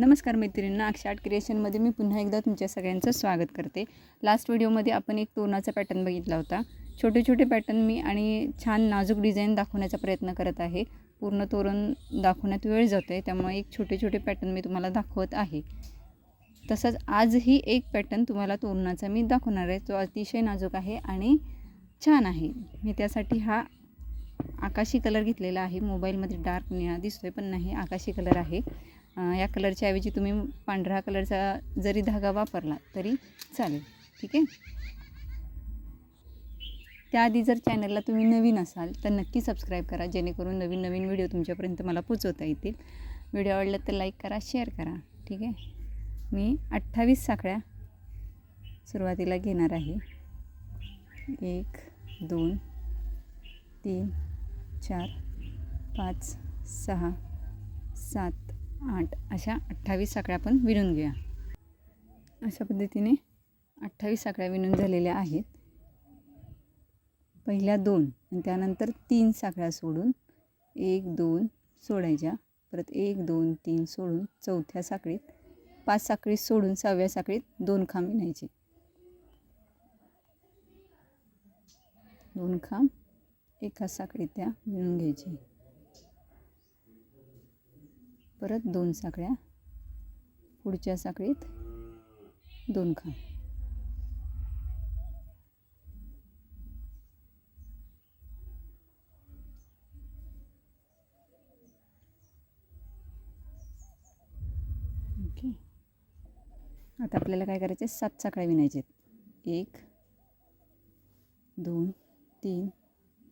नमस्कार मैत्रिणींना अक्षाट क्रिएशनमध्ये मी पुन्हा एकदा तुमच्या सगळ्यांचं स्वागत करते. लास्ट व्हिडिओमध्ये आपण एक तोरणाचा पॅटर्न बघितला होता. छोटे छोटे पॅटर्न मी आणि छान नाजूक डिझाईन दाखवण्याचा प्रयत्न करत आहे. पूर्ण तोरण दाखवण्यात वेळ जातो आहे त्यामुळे एक छोटे छोटे पॅटर्न मी तुम्हाला दाखवत आहे. तसंच आजही एक पॅटर्न तुम्हाला तोरणाचा मी दाखवणार आहे. तो अतिशय नाजूक आहे आणि छान आहे. मी त्यासाठी हा आकाशी कलर घेतलेला आहे. मोबाईलमध्ये डार्क निळा दिसतो आहे पण नाही आकाशी कलर आहे. या कलरच्या ऐवजी तुम्ही पांढरा कलरचा जरी धागा वापरला तरी चालेल. ठीक आहे? त्याआधी जर चॅनलला तुम्ही नवीन असाल तर नक्की सबस्क्राईब करा जेणेकरून नवीन नवीन व्हिडिओ तुमच्यापर्यंत मला पोचवता येतील. व्हिडिओ आवडला तर लाईक करा शेअर करा. ठीक आहे? मी अठ्ठावीस साखळ्या सुरुवातीला घेणार आहे. एक दोन तीन चार पाच सहा सात आठ. अशा अठ्ठावीस साखळ्या आपण विणून घेऊया. अशा पद्धतीने अठ्ठावीस साखळ्या विणून झालेल्या आहेत. पहिल्या दोन आणि त्यानंतर तीन साखळ्या सोडून एक दोन सोडायच्या. परत एक दोन तीन सोडून चौथ्या साखळीत पाच साखळी सोडून सहाव्या साखळीत दोन खांब विणायचे. दोन खांब एका साखळीत त्या विणून घ्यायची. परत दोन साखळ्या. पुढच्या साखळीत दोन खांब ओके. आता आपल्याला काय करायचे? सात साखळ्या विणायचे एक दोन तीन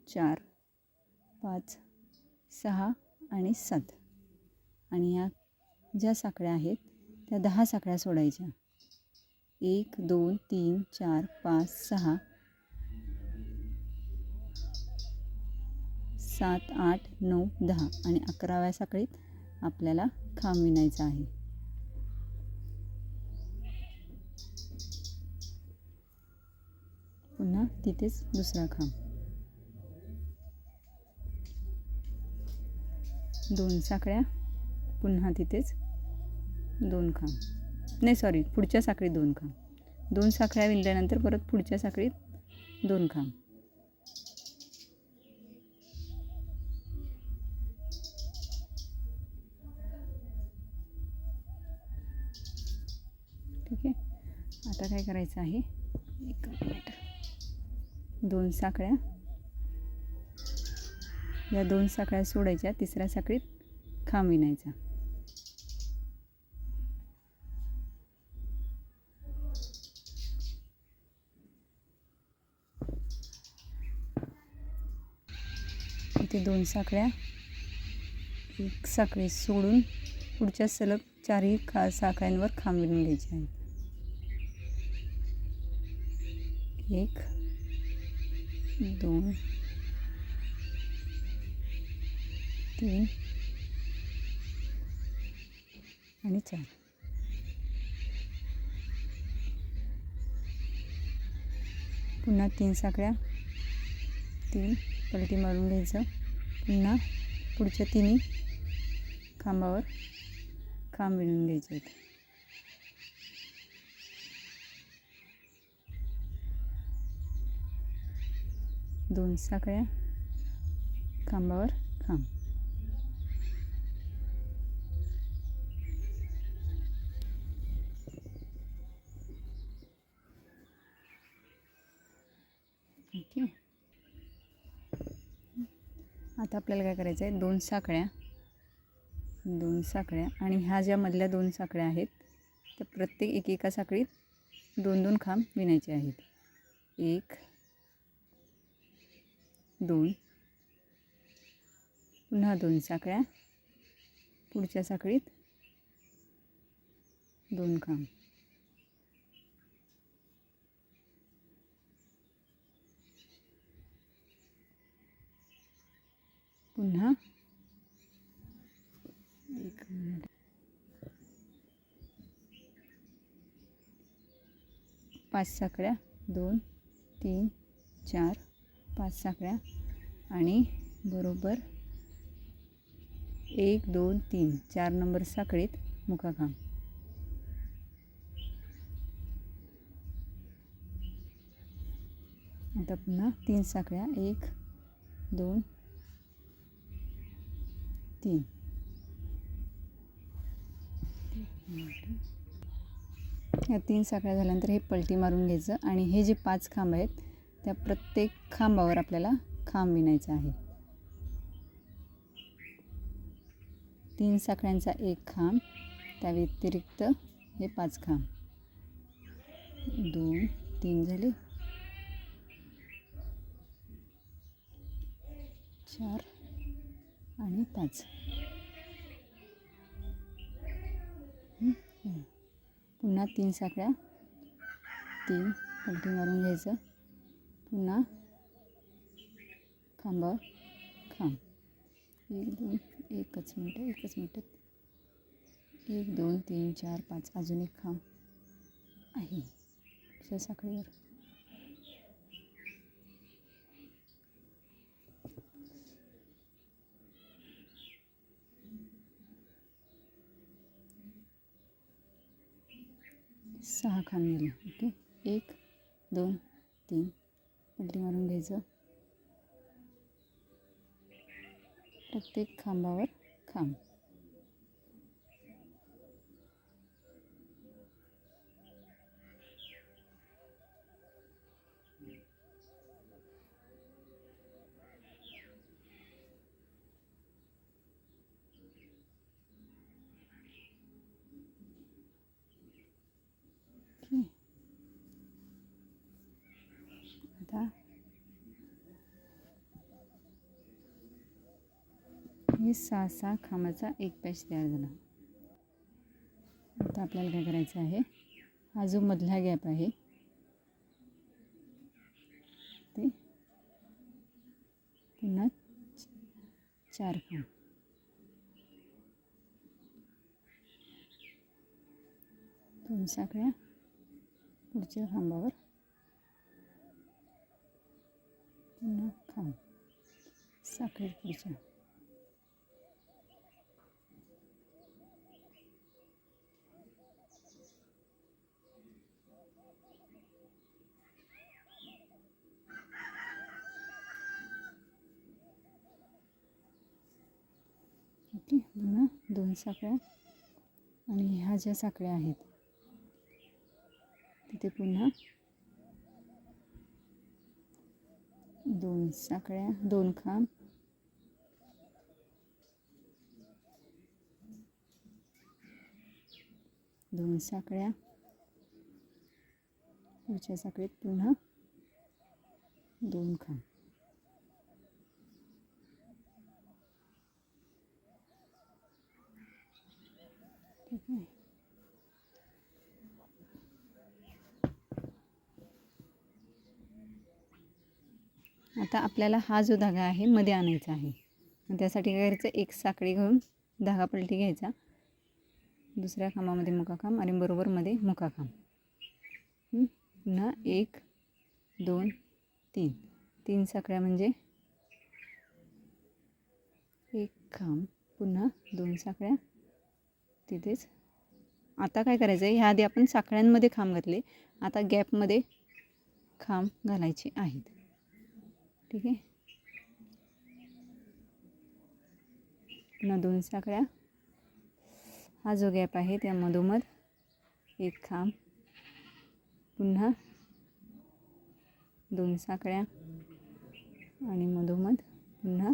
चार पाच सहा आणि सात. आणि ह्या ज्या साखळ्या आहेत त्या दहा साखळ्या सोडायच्या. एक दोन तीन चार पाच सहा सात आठ नऊ दहा आणि अकराव्या साखळीत आपल्याला खांब विणायचा आहे. पुन्हा तिथेच दुसरा खांब. दोन साखळ्या पुन्हा तिथेच दोन खांब. नाही सॉरी पुढच्या साखळीत दोन खांब. दोन साखळ्या विणल्यानंतर परत पुढच्या साखळीत दोन खांब. ठीक आहे? आता काय करायचं आहे? एक मिनिट. दोन साखळ्या. या दोन साखळ्या सोडायच्या तिसऱ्या साखळीत खांब विणायचा. दोन साखळ्या एक साखळी सोडून पुढच्या सलग चारही खा साखळ्यांवर खांब विणून घ्यायचे आहेत एक दोन तीन आणि चार. पुन्हा तीन साखळ्या तीन पलटी मारून घ्यायचं. पुन्हा पुढच्या तिन्ही खांबावर खांब विणून घ्यायचे आहेत. दोन साखळ्या खांबावर खांब ओके आता आपल्याला काय करायचं आहे? दोन साखळ्या. दोन साखळ्या. आणि ह्या ज्या मधल्या दोन साखळ्या आहेत त्या प्रत्येक एक एका साखळीत दोन दोन खांब विणायचे आहेत. एक दोन पुन्हा दोन साखळ्या. पुढच्या साखळीत दोन खांब. पुन्हा. एक मिनिट. पाच साखळ्या दोन तीन चार पाच साखळ्या आणि बरोबर एक दोन तीन चार नंबर साखळीत मुखाखाम आता पुन्हा तीन साखळ्या एक दोन तीन या तीन साखळ्या झाल्यानंतर हे पलटी मारून घ्यायचं आणि हे जे पाच खांब आहेत त्या प्रत्येक खांबावर आपल्याला खांब विणायचा आहे. तीन साखळ्यांचा एक खांब त्या व्यतिरिक्त हे पाच खांब. दोन तीन झाले. चार पाच. पुन्हा तीन साखळ्या. तीन पलटी मारून घ्यायचं. पुन्हा खांबावर खांब. एक दोन एकच मिनटं एकच मिनटं. एक दोन तीन चार पाच. अजून एक खांब आहे. दुसऱ्या साखळीवर. सहा खांब झाले ओके? एक दोन तीन. पलटी मारून घ्यायचं. प्रत्येक खांबावर खांब ओके आता हे सहा सहा खांबाचा एक पॅच तयार झाला. आता आपल्याला काय करायचं आहे? हा जो मधला गॅप आहे ते पुन्हा चार खांब. दोन साखळ्या पुढच्या खांबावर पुन्हा खा साखळी पुढच्या ओके पुन्हा दोन साखळ्या आणि ह्या ज्या साखळ्या आहेत तिथे पुन्हा दोन साखळ्या दोन खांब. दोन साखळ्या. पुढच्या साखळीत पुन्हा दोन खांब. ठीक आहे. आता आपल्याला हा जो धागा आहे मध्ये आणायचा आहे. मग त्यासाठी काय करायचं? एक साखळी घेऊन धागा पलटी घ्यायचा. दुसऱ्या खांबामध्ये मुकाखांब आणि बरोबर मध्ये मुकाखांब पुन्हा एक दोन तीन. तीन साखळ्या म्हणजे एक खांब पुन्हा दोन साखळ्या. तिथेच. आता काय करायचं आहे ह्या आधी आपण साखळ्यांमध्ये खांब घातले. आता गॅपमध्ये खांब घालायचे आहेत. ठीक आहे. पुन्हा दोन साखळ्या हा जो गॅप आहे त्या मधोमध. एक खांब. पुन्हा दोन साखळ्या आणि मधोमध. पुन्हा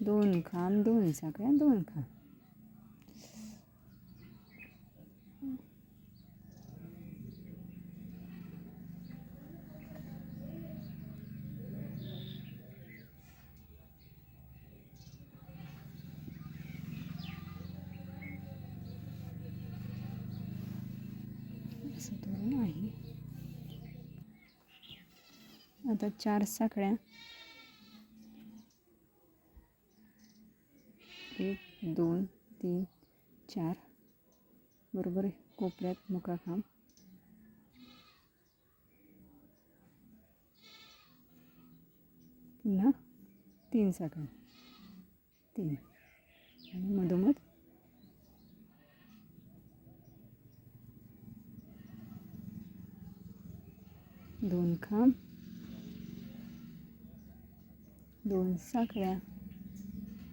दोन खांब दोन साखळ्या दोन खांब. आता चार साखळ्या. एक दोन तीन चार. बरोबर कोपऱ्यात मुकाखांब. पुन्हा तीन साखळ्या तीन. आणि मधोमध. दोन खांब. दोन साखळ्या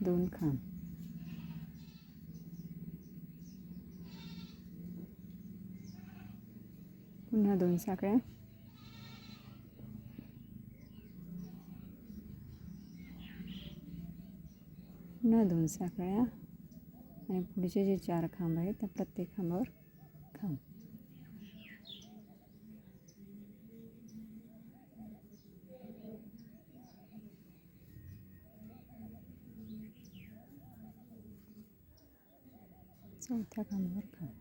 दोन खांब. पुन्हा दोन साखळ्या पुन्हा दोन साखळ्या आणि पुढचे जे चार खांब आहेत त्या प्रत्येक खांबावर खांब चौथ्या खांबावर खांब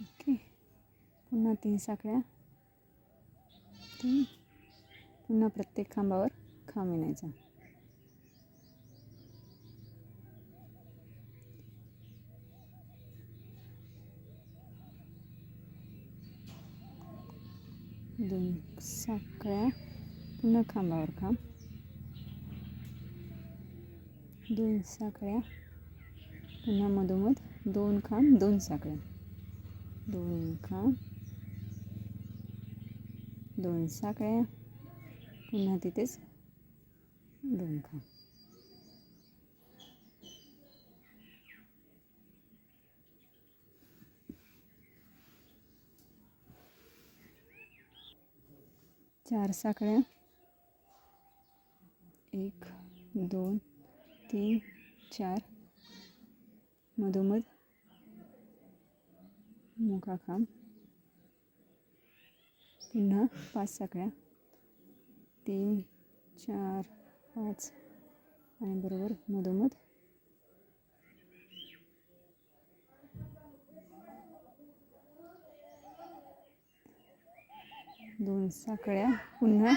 ओके. पुन्हा तीन साखळ्या. तीन पुन्हा प्रत्येक खांबावर खांब विणायचा. दोन साखळ्या पुन्हा खांबावर खांब दोन साखळ्या पुन्हा मधोमध दोन खांब दोन साखळ्या दोन खांब दोन साखळ्या पुन्हा तिथेच दोन खांब चार साखळ्या. एक दोन तीन चार. मधोमध. मोका खांब पुन्हा पाच साखळ्या. तीन चार पाच. आणि बरोबर मधोमध. दोन साखळ्या. पुन्हा.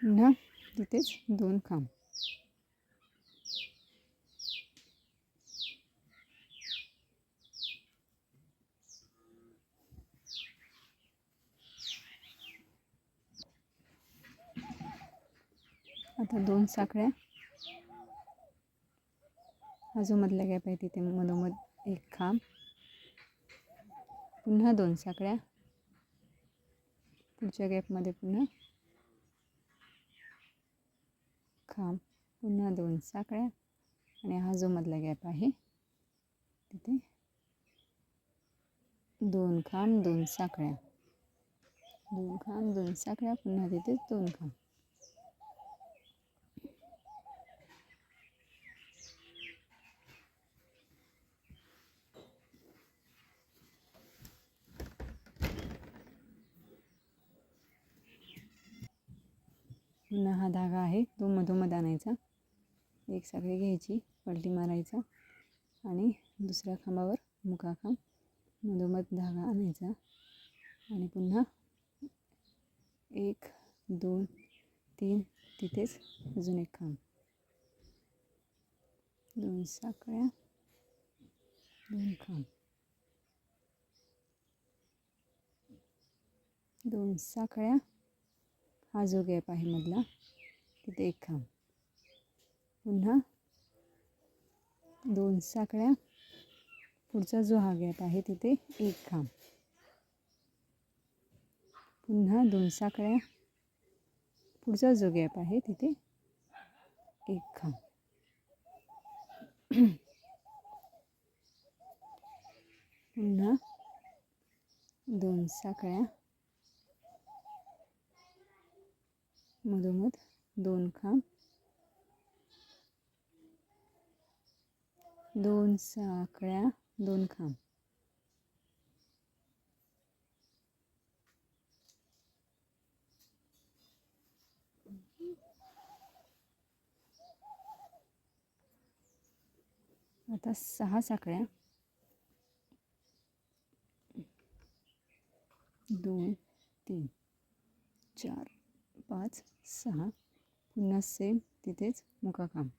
पुन्हा तिथेच दोन खांब. आता दोन साखळ्या. हा जो मधला गॅप आहे तिथे मधोमध एक खांब. पुन्हा दोन साखळ्या. पुढच्या गॅपमध्ये पुन्हा. खांब पुन्हा दोन साखळ्या आणि हा जो मधला गॅप आहे तिथे दोन खांब दोन साखळ्या. दोन खांब दोन साखळ्या पुन्हा तिथे दोन खांब. पुन्हा हा धागा आहे. तो मधोमध आणायचा. एक साखळी घ्यायची पलटी मारायचा आणि दुसऱ्या खांबावर मुका खांब मधोमध धागा आणायचा. आणि पुन्हा एक दोन तीन तिथेच अजून एक खांब. दोन साखळ्या दोन खांब. दोन साखळ्या हा जो गॅप आहे मधला तिथे एक खांब पुन्हा दोन साखळ्या. पुढचा जो हा गॅप आहे तिथे एक खांब पुन्हा दोन साखळ्या. पुढचा जो गॅप आहे तिथे एक खांब पुन्हा दोन साखळ्या. मधोमध दोन खांब. दोन साखळ्या दोन खांब. आता सहा साखळ्या. दोन तीन चार. पाच सहा पुन्हा सेम तिथेच मुका काम